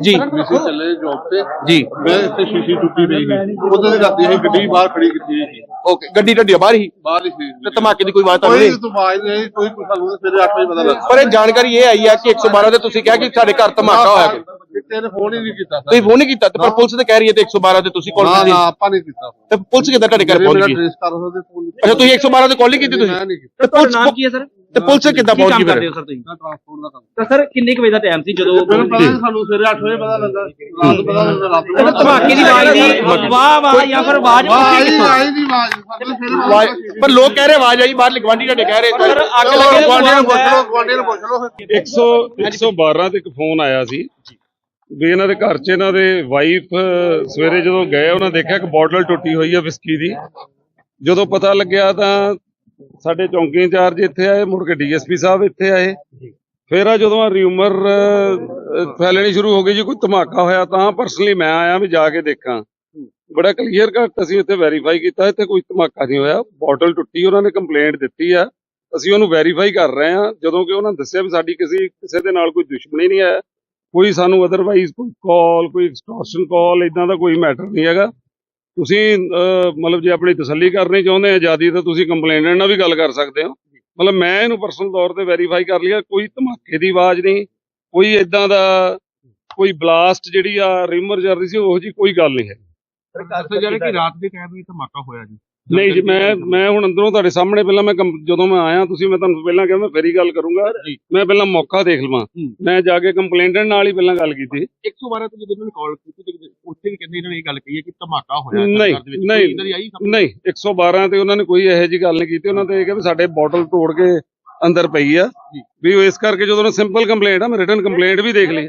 ਜੀ। ਅਸੀਂ ਚੱਲੇ ਜੌਬ ਤੇ ਜੀ। ਮੈਂ ਇੱਥੇ ਸ਼ੀਸ਼ੀ ਟੁੱਟੀ ਪਈ ਸੀ। ਉਦੋਂ ਦੀ ਰਾਤੀ ਅਸੀਂ ਗੱਡੀ ਬਾਹਰ ਖੜੀ ਕੀਤੀ ਸੀ। ਓਕੇ ਗੱਡੀ ਢੱਡੀ ਬਾਹਰ ਹੀ? ਬਾਹਰ ਹੀ ਸੀ। ਤੇ ਧਮਾਕੇ ਦੀ ਕੋਈ ਆਵਾਜ਼ ਤਾਂ ਕੋਈ ਨਹੀਂ? ਨਹੀਂ ਕੋਈ ਕੁਛ ਸਾਨੂੰ ਸਵੇਰੇ 8 ਵਜੇ ਪਤਾ ਲੱਗਾ। ਪਰ ਇਹ ਜਾਣਕਾਰੀ ਇਹ ਆਈ ਹੈ ਕਿ 112 ਤੇ ਤੁਸੀਂ ਕਿਹਾ ਕਿ ਸਾਡੇ ਘਰ ਧਮਾਕਾ ਹੋਇਆ ਕਿ ਕਿਤੇ ਨੇ ਫੋਨ ਹੀ ਨਹੀਂ ਕੀਤਾ ਤੁਸੀਂ ਫੋਨ ਨਹੀਂ ਕੀਤਾ ਤੇ ਪਰ ਪੁਲਿਸ ਤੇ ਕਹਿ ਰਹੀ ਹੈ ਤੇ 112 ਤੇ ਤੁਸੀਂ ਕਾਲ ਨਾ ਕੀਤੀ। ਨਾ ਆਪਾਂ ਨਹੀਂ ਕੀਤਾ। ਤੇ ਪੁਲਿਸ ਕਿੱਦਾਂ ਤੁਹਾਡੇ ਘਰ ਪਹੁੰਚ ਗਈ? ਅੱਛਾ ਤੁਸੀਂ 112 ਤੇ ਕਾਲ ਨਹੀਂ ਕੀਤੀ ਤੁਸੀਂ? ਮੈਂ ਨਹੀਂ ਕੀਤਾ। ਤੇ ਨਾਮ ਕੀ ਹੈ ਸਰ ਤੇ ਪੁਲਿਸ ਕਿੱਦਾਂ ਕੀ ਪਹੁੰਚ ਕੰਮ ਕਰਦੇ ਫਿਰ ਹੋ ਸਰ ਤੁਸੀਂ? ਟ੍ਰਾਂਸਪੋਰਟ ਦਾ ਕੰਮ ਤਾਂ ਸਰ ਕਿੰਨੇ ਕੁ ਵਜੇ ਦਾ ਟਾਈਮ ਸੀ ਜਦੋਂ ਮੈਨੂੰ ਪਤਾ ਨਹੀਂ ਸਾਨੂੰ ਸਵੇਰੇ 8 ਵਜੇ ਪਤਾ ਲੱਗਾ। ਰਾਤ ਪਤਾ ਲੱਗਾ ਰਾਤ ਨੂੰ ਪਤਾ ਧਮਾਕੇ ਦੀ ਆਵਾਜ਼ ਦੀ ਵਾਹ ਵਾਹ ਜਾਂ ਫਿਰ ਆਵਾਜ਼ ਆਵਾਜ਼ ਉੱਠੀ ਹੀ ਕਿੱਥੋਂ? ਆਈ ਦੀ ਆਵਾਜ਼। ਸਾਨੂੰ ਸਵੇਰੇ ਆਵਾਜ਼- ਪਰ ਲੋਕ ਕਹਿ ਰਹੇ ਆਵਾਜ਼ ਆਈ ਬਾਹਰ ਗਵਾਂਢੀ ਤੁਹਾਡੇ ਕਹਿ ਰਹੇ ਸਰ, ਅੱਗ ਲੱਗੇ ਗੁਆਂਢੀਆਂ ਨੂੰ ਪੁੱਛ ਲਓ ਗੁਆਂਢੀਆਂ ਨੂੰ ਪੁੱਛ ਲਓ। 100 112 ਤੇ ਇੱਕ ਫੋਨ ਆਇਆ ਸੀ। ਵੀ ਇਹਨਾਂ ਦੇ ਘਰ 'ਚ ਇਹਨਾਂ ਦੇ ਵਾਈਫ ਸਵੇਰੇ ਜਦੋਂ ਗਏ ਉਹਨਾਂ ਦੇਖਿਆ ਕਿ ਬੋਟਲ ਟੁੱਟੀ ਹੋਈ ਹੈ ਵਿਸਕੀ ਦੀ। ਜਦੋਂ ਪਤਾ ਲੱਗਿਆ ਤਾਂ ਸਾਡੇ ਚੌਂਕੀ ਇੰਚਾਰਜ ਇੱਥੇ ਆਏ ਮੁੜ ਕੇ ਡੀਐਸਪੀ ਸਾਹਿਬ ਇੱਥੇ ਆਏ। ਫਿਰ ਆ ਜਦੋਂ ਆ ਰਿਊਮਰ ਫੈਲਣੀ ਸ਼ੁਰੂ ਹੋ ਗਈ ਜੀ ਕੋਈ ਧਮਾਕਾ ਹੋਇਆ ਤਾਂ ਪਰਸਨਲੀ ਮੈਂ ਆਇਆ ਵੀ ਜਾ ਕੇ ਦੇਖਾਂ। ਬੜਾ ਕਲੀਅਰ ਕੱਟ ਅਸੀਂ ਇੱਥੇ ਵੈਰੀਫਾਈ ਕੀਤਾ ਇੱਥੇ ਕੋਈ ਧਮਾਕਾ ਨਹੀਂ ਹੋਇਆ। ਬੋਟਲ ਟੁੱਟੀ ਉਹਨਾਂ ਨੇ ਕੰਪਲੇਂਟ ਦਿੱਤੀ ਆ। ਅਸੀਂ ਉਹਨੂੰ ਵੈਰੀਫਾਈ ਕਰ ਰਹੇ ਹਾਂ ਜਦੋਂ ਕਿ ਉਹਨਾਂ ਦੱਸਿਆ ਵੀ ਸਾਡੀ ਕਿਸੇ ਕਿਸੇ ਦੇ ਨਾਲ ਕੋਈ ਦੁਸ਼ਮਣੀ ਨਹੀਂ ਹੈ ਕੋਈ ਸਾਨੂੰ ਅਦਰਵਾਈਜ਼ ਕੋਈ ਕਾਲ ਕੋਈ ਐਕਸਟੋਰਸ਼ਨ ਕਾਲ ਇਦਾਂ ਦਾ ਕੋਈ ਮੈਟਰ ਨਹੀਂ ਹੈਗਾ। ਤੁਸੀਂ ਮਤਲਬ ਜੇ ਆਪਣੀ ਤਸੱਲੀ ਕਰਨੀ ਚਾਹੁੰਦੇ ਆ ਆਜ਼ਾਦੀ ਤਾਂ ਤੁਸੀਂ ਕੰਪਲੇਨੈਂਟ ਨਾਲ ਵੀ ਗੱਲ ਕਰ ਸਕਦੇ ਹੋ। ਮਤਲਬ ਮੈਂ ਇਹਨੂੰ ਪਰਸਨਲ ਤੌਰ ਤੇ ਵੈਰੀਫਾਈ ਕਰ ਲਿਆ ਕੋਈ ਧਮਾਕੇ ਦੀ ਆਵਾਜ਼ ਨਹੀਂ ਕੋਈ ਇਦਾਂ ਦਾ ਕੋਈ ਬਲਾਸਟ ਜਿਹੜੀ ਆ ਰਿਮਰ ਚੱਲ ਰਹੀ ਸੀ ਉਹ ਜੀ ਕੋਈ ਗੱਲ ਨਹੀਂ ਹੈ। ਜਿਹੜੇ ਕਿ ਰਾਤ ਦੇ ਟਾਈਮ ਵੀ ਧਮਾਕਾ ਹੋਇਆ ਜੀ। ਨਹੀਂ ਜੀ ਮੈਂ ਮੈਂ ਹੁਣ ਅੰਦਰੋਂ ਤੁਹਾਡੇ ਸਾਹਮਣੇ ਪਹਿਲਾਂ ਮੈਂ ਜਦੋਂ ਮੈਂ ਆਇਆ ਤੁਸੀਂ ਮੈਂ ਤੁਹਾਨੂੰ ਪਹਿਲਾਂ ਕਿਹਾ ਮੈਂ ਫੇਰੀ ਗੱਲ ਕਰੂੰਗਾ। ਮੈਂ ਪਹਿਲਾਂ ਮੌਕਾ ਦੇਖ ਲਵਾਂ। ਮੈਂ ਜਾ ਕੇ ਕੰਪਲੇਂਟੈਂਟ ਨਾਲ ਹੀ ਪਹਿਲਾਂ ਗੱਲ ਕੀਤੀ। 112 ਤੇ ਜਦੋਂ ਇਹਨਾਂ ਨੇ ਕਾਲ ਕੀਤੀ ਤੇ ਉੱਥੇ ਵੀ ਕਹਿੰਦੇ ਇਹਨਾਂ ਨੇ ਇਹ ਗੱਲ ਕਹੀ ਹੈ ਕਿ ਧਮਾਕਾ ਹੋਇਆ ਨਹੀਂ, ਘਰ ਦੇ ਵਿੱਚ। ਨਹੀਂ। ਕੋਈ ਆਈ? ਨਹੀਂ 112 ਤੇ ਉਹਨਾਂ ਨੇ ਕੋਈ ਇਹੋ ਜੀ ਗੱਲ ਨਹੀਂ ਕੀਤੀ। ਉਹਨਾਂ ਤੇ ਇਹ ਕਿਹਾ ਵੀ ਸਾਡੇ ਬੋਟਲ ਤੋੜ ਕੇ ਅੰਦਰ ਪਈ ਆ। ਵੀ ਉਹ ਇਸ ਕਰਕੇ ਜਦੋਂ ਸਿੰਪਲ ਕੰਪਲੇਂਟ ਆ ਮੈਂ ਰਿਟਨ ਕੰਪਲੇਂਟ ਵੀ ਦੇਖ ਲਈ।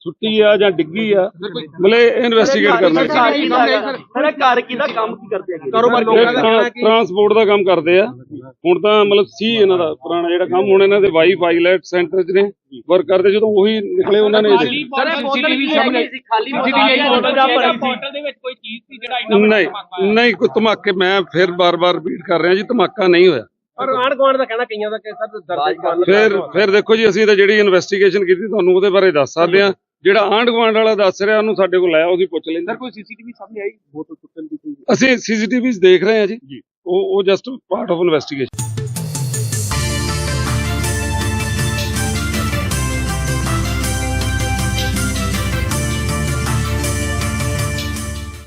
ਸੁੱਟੀ ਆ ਜਾਂ ਡਿੱਗੀ ਆ ਮਤਲਬ ਇਨਵੈਸਟੀਗੇਟ ਕਰਨਾ। ਸਰ। ਘਰ ਕੀ ਦਾ ਕੰਮ ਕੀ ਕਰਦੇ ਹੈਗੇ? ਕਾਰੋਬਾਰ ਟਰਾਂਸਪੋਰਟ ਦਾ ਕੰਮ ਕਰਦੇ ਆ। ਹੁਣ ਤਾਂ ਮਤਲਬ ਸੀ ਇਹਨਾਂ ਦਾ ਪੁਰਾਣਾ ਜਿਹੜਾ ਕੰਮ ਹੁਣ ਇਹਨਾਂ ਦੇ ਵਾਈ ਪਾਇਲਟ ਸੈਂਟਰ 'ਚ ਨੇ ਵਰਕ ਕਰਦੇ ਜਦੋਂ ਉਹੀ ਨਿਕਲੇ ਉਹਨਾਂ ਨੇ ਸਰ ਸੀਸੀਟੀਵੀ ਸਾਹਮਣੇ ਖਾਲੀ ਬੋਤਲ ਦਾ ਭਰੀ ਸੀ। ਬੋਤਲ ਦੇ ਵਿੱਚ ਕੋਈ ਚੀਜ਼ ਸੀ ਜਿਹੜਾ ਨਹੀਂ ਨਹੀਂ ਕੋਈ ਧਮਾਕੇ ਮੈਂ ਫਿਰ ਬਾਰ-ਬਾਰ ਰਿਪੀਟ ਕਰ ਰਿਹਾ ਜੀ ਧਮਾਕਾ ਨਹੀਂ ਹੋਇਆ। ਪਰ ਆਣ ਗਵਾਂਡ ਦਾ ਕਹਿਣਾ ਕਈਆਂ ਦਾ ਕਿ ਸਰ ਦਰਦ ਫਿਰ ਫਿਰ ਦੇਖੋ ਜੀ ਅਸੀਂ ਤਾਂ ਜਿਹੜੀ ਇਨਵੈਸਟੀਗੇਸ਼ਨ ਕੀਤੀ ਤੁਹਾਨੂੰ ਉਹਦੇ ਬਾਰੇ ਦੱਸ ਸਕਦੇ ਆ ਜਿਹੜਾ ਆਂਢ ਗੁਆਂਢ ਵਾਲਾ ਦੱਸ ਰਿਹਾ ਉਹਨੂੰ ਸਾਡੇ ਕੋਲ ਆਇਆ ਉਹਦੀ ਪੁੱਛ ਲੈਂਦੇ ਸਰ ਕੋਈ ਸੀਸੀਟੀਵੀ ਸਾਹਮਣੇ ਆਈ? ਬੋਤਲ ਟੁੱਟਣ ਦੀ ਕੋਈ? ਅਸੀਂ ਸੀਸੀਟੀਵੀਜ਼ ਦੇਖ ਰਹੇ ਹਾਂ ਜੀ। ਉਹ ਉਹ ਜਸਟ ਪਾਰਟ ਆਫ ਇਨਵੈਸਟੀਗੇਸ਼ਨ